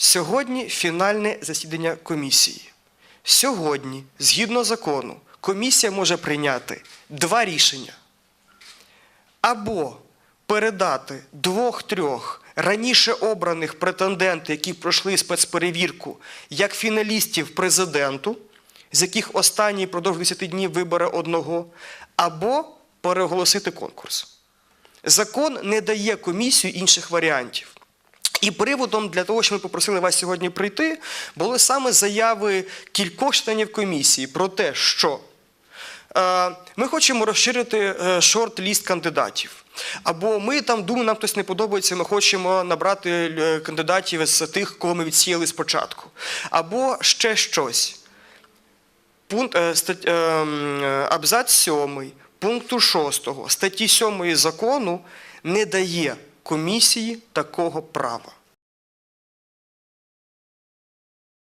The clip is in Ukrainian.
Сьогодні фінальне засідання комісії. Сьогодні, згідно закону, комісія може прийняти два рішення. Або передати двох-трьох раніше обраних претендентів, які пройшли спецперевірку, як фіналістів президенту, з яких останній продовж 10 днів вибере одного, або переголосити конкурс. Закон не дає комісію інших варіантів. І приводом для того, що ми попросили вас сьогодні прийти, були саме заяви кількох членів комісії про те, що е, ми хочемо розширити е, шорт-ліст кандидатів. Або ми там думаємо, нам хтось не подобається, ми хочемо набрати е, кандидатів з тих, кого ми відсіяли спочатку. Або ще щось. Пункт, стать, абзац 7 пункту 6 статті 7 закону не дає комісії такого права.